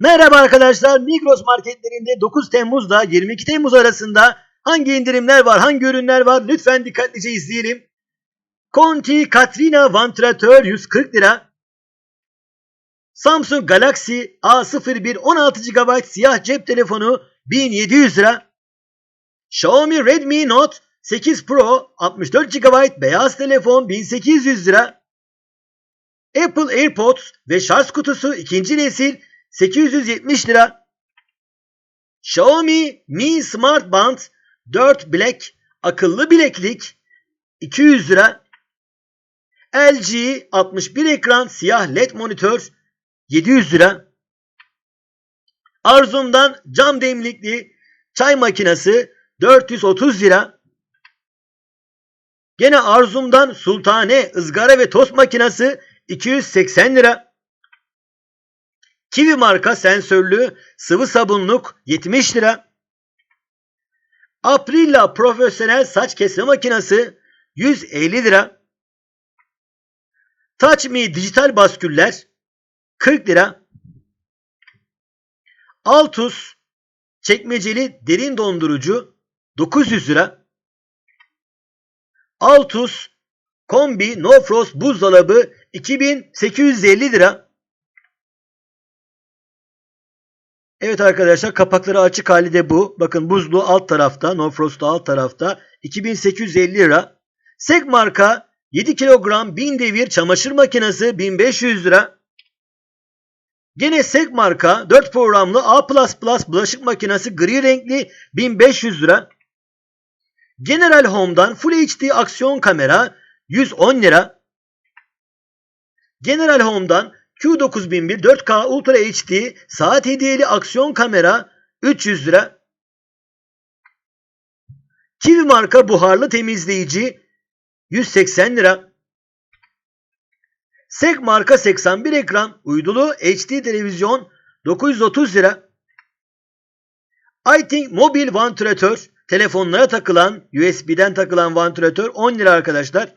Merhaba arkadaşlar. Migros marketlerinde 9 Temmuz'da 22 Temmuz arasında hangi indirimler var, hangi ürünler var? Lütfen dikkatlice izleyelim. Conti Katrina Vantilatör 140 lira. Samsung Galaxy A01 16 GB siyah cep telefonu 1700 lira. Xiaomi Redmi Note 8 Pro 64 GB beyaz telefon 1800 lira. Apple AirPods ve şarj kutusu ikinci nesil 870 lira. Xiaomi Mi Smart Band 4 Black akıllı bileklik 200 lira. LG 61 ekran siyah led monitör 700 lira. Arzum'dan cam demlikli çay makinesi 430 lira. Gene Arzum'dan Sultane ızgara ve tost makinesi 280 lira. Kiwi marka sensörlü sıvı sabunluk 70 lira. Aprilla profesyonel saç kesme makinesi 150 lira. Touch Me dijital basküller 40 lira. Altus çekmeceli derin dondurucu 900 lira. Altus kombi no frost buzdolabı 2850 lira. Evet arkadaşlar kapakları açık hali de bu. Bakın buzlu alt tarafta, no frost alt tarafta 2850 lira. Sek marka 7 kilogram 1000 devir çamaşır makinesi 1500 lira. Gene Sek marka 4 programlı A++ bulaşık makinesi gri renkli 1500 lira. General Home'dan Full HD aksiyon kamera 110 lira. General Home'dan Q9001 4K Ultra HD saat hediyeli aksiyon kamera 300 lira. Kiwi marka buharlı temizleyici 180 lira. Sek marka 81 ekran uydulu HD televizyon 930 lira. iThink mobil vantilatör telefonlara takılan USB'den takılan vantilatör 10 lira arkadaşlar.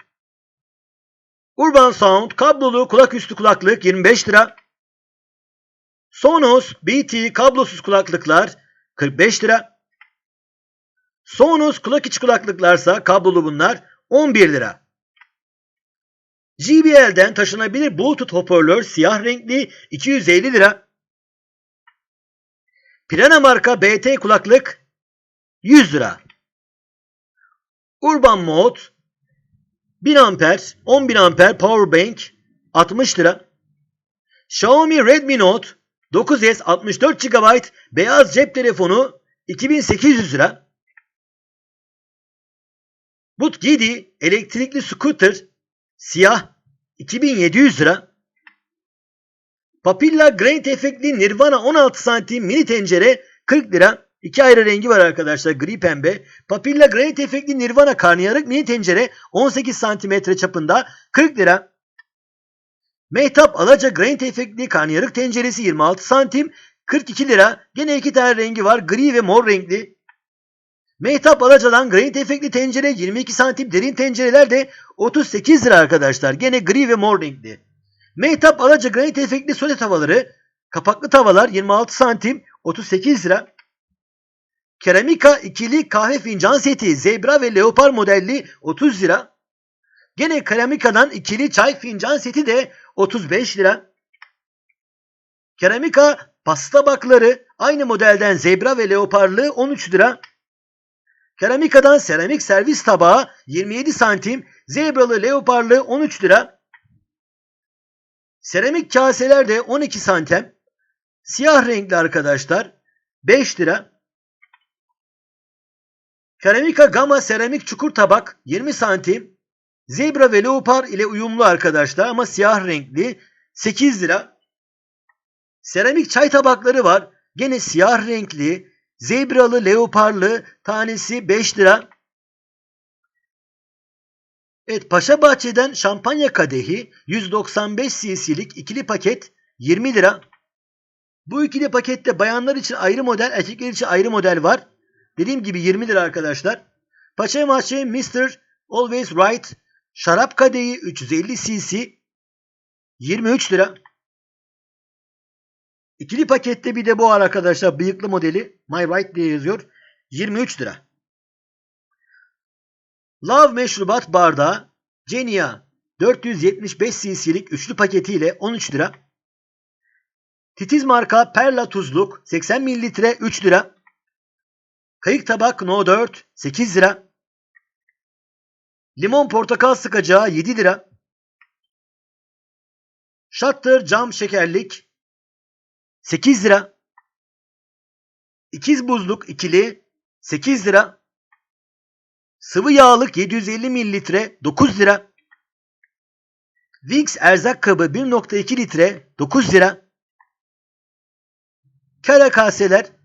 Urban Sound kablolu kulaküstü kulaklık 25 lira. Sonos BT kablosuz kulaklıklar 45 lira. Sonos kulak içi kulaklıklarsa kablolu bunlar 11 lira. JBL'den taşınabilir Bluetooth hoparlör siyah renkli 250 lira. Pirana marka BT kulaklık 100 lira. Urban Mode 1000 amper, 10.000 amper power bank 60 lira. Xiaomi Redmi Note 9s 64 GB beyaz cep telefonu 2800 lira. But Gidi elektrikli scooter siyah 2700 lira. Papilla Grain efektli Nirvana 16 santim mini tencere 40 lira. İki ayrı rengi var arkadaşlar gri pembe. Papilla Granit efektli Nirvana karnıyarık mini tencere 18 cm çapında 40 lira. Mehtap Alaca Granit efektli karnıyarık tenceresi 26 santim 42 lira. Gene iki tane rengi var gri ve mor renkli. Mehtap Alaca'dan granit efektli tencere 22 santim derin tencereler de 38 lira arkadaşlar. Gene gri ve mor renkli. Mehtap Alaca granit efektli sote tavaları kapaklı tavalar 26 santim 38 lira. Keramika ikili kahve fincan seti zebra ve leopar modelli 30 lira. Gene keramikadan ikili çay fincan seti de 35 lira. Keramika pasta bakları aynı modelden zebra ve leoparlı 13 lira. Keramikadan seramik servis tabağı 27 santim zebralı leoparlı 13 lira. Seramik kaseler de 12 santim. Siyah renkli arkadaşlar 5 lira. Keramika Gama seramik çukur tabak 20 santim. Zebra ve leopar ile uyumlu arkadaşlar ama siyah renkli 8 lira. Seramik çay tabakları var. Gene siyah renkli, zebralı, leoparlı tanesi 5 lira. Evet Paşa Bahçe'den şampanya kadehi 195 cc'lik ikili paket 20 lira. Bu ikili pakette bayanlar için ayrı model, erkekler için ayrı model var. Dediğim gibi 20 lira arkadaşlar. Paşa Bahçe Mr. Always Right şarap kadehi 350 cc 23 lira. İkili pakette bir de bu var arkadaşlar. Bıyıklı modeli. My Right diye yazıyor. 23 lira. Love meşrubat bardağı Genia 475 cc'lik üçlü paketiyle 13 lira. Titiz marka Perla tuzluk 80 mililitre 3 lira. Kayık tabak No 4 8 lira. Limon portakal sıkacağı 7 lira. Shutter cam şekerlik 8 lira. İkiz buzluk ikili 8 lira. Sıvı yağlık 750 mililitre 9 lira. Wings erzak kabı 1.2 litre 9 lira. Kara kaseler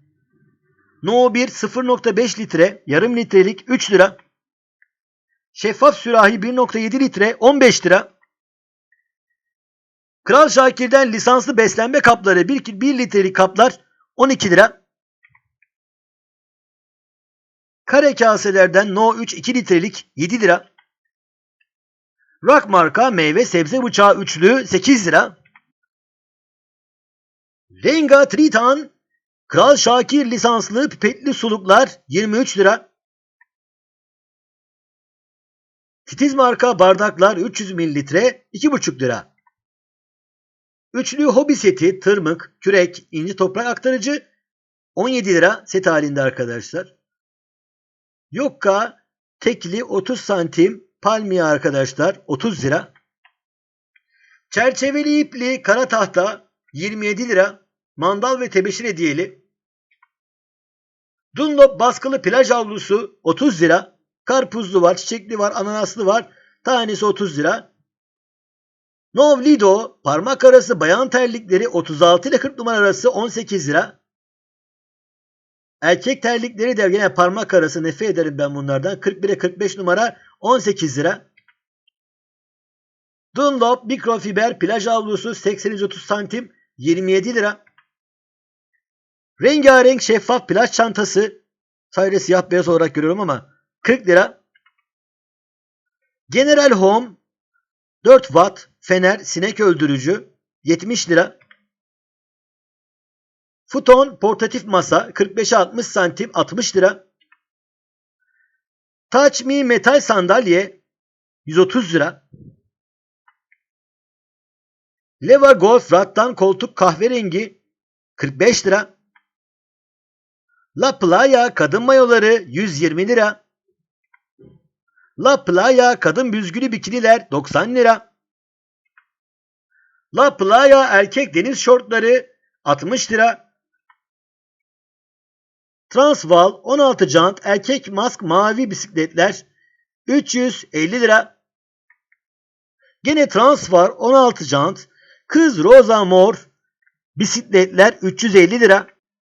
No 1 0.5 litre yarım litrelik 3 lira. Şeffaf sürahi 1.7 litre 15 lira. Kral Şakir'den lisanslı beslenme kapları 1, 1 litrelik kaplar 12 lira. Kare kaselerden No 3 2 litrelik 7 lira. Rock marka meyve sebze bıçağı üçlü 8 lira. Renga Triton Kral Şakir lisanslı pipetli suluklar 23 lira. Titiz marka bardaklar 300 mililitre 2,5 lira. Üçlü hobi seti, tırmık, kürek, ince toprak aktarıcı 17 lira set halinde arkadaşlar. Yokka tekli 30 santim palmiye arkadaşlar 30 lira. Çerçeveli ipli kara tahta 27 lira. Mandal ve tebeşir hediyeli. Dunlop baskılı plaj havlusu 30 lira. Karpuzlu var, çiçekli var, ananaslı var. Tanesi 30 lira. Nov Lido parmak arası bayan terlikleri 36 ile 40 numara arası 18 lira. Erkek terlikleri de yine parmak arası nefret ederim ben bunlardan. 41'e 45 numara 18 lira. Dunlop mikrofiber plaj havlusu 80-130 santim 27 lira. Rengarenk şeffaf plaj çantası sadece siyah beyaz olarak görüyorum ama 40 lira. General Home 4 watt fener sinek öldürücü 70 lira. Futon portatif masa 45'e 60 santim 60 lira. Touch Me metal sandalye 130 lira. Leva Golf rattan koltuk kahverengi 45 lira. La Playa kadın mayoları 120 lira. La Playa kadın büzgülü bikiniler 90 lira. La Playa erkek deniz şortları 60 lira. Transval 16 jant erkek mask mavi bisikletler 350 lira. Gene Transvar 16 jant kız roza mor bisikletler 350 lira.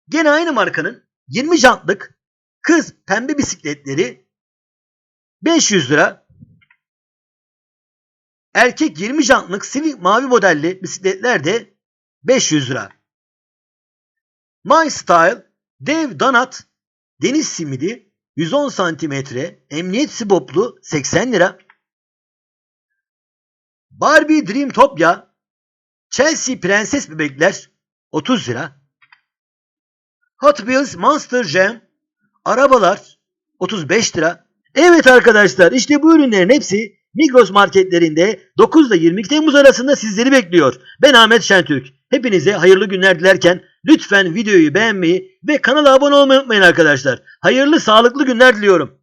Gene aynı markanın 20 jantlık kız pembe bisikletleri 500 lira. Erkek 20 jantlık sivil mavi modelli bisikletler de 500 lira. My Style dev donat deniz simidi 110 santimetre emniyet siboplu 80 lira. Barbie Dreamtopia Chelsea Prenses bebekler 30 lira. Hot Wheels Monster Jam arabalar 35 lira. Evet arkadaşlar işte bu ürünlerin hepsi Migros marketlerinde 9 ile 22 Temmuz arasında sizleri bekliyor. Ben Ahmet Şentürk. Hepinize hayırlı günler dilerken lütfen videoyu beğenmeyi ve kanala abone olmayı unutmayın arkadaşlar. Hayırlı sağlıklı günler diliyorum.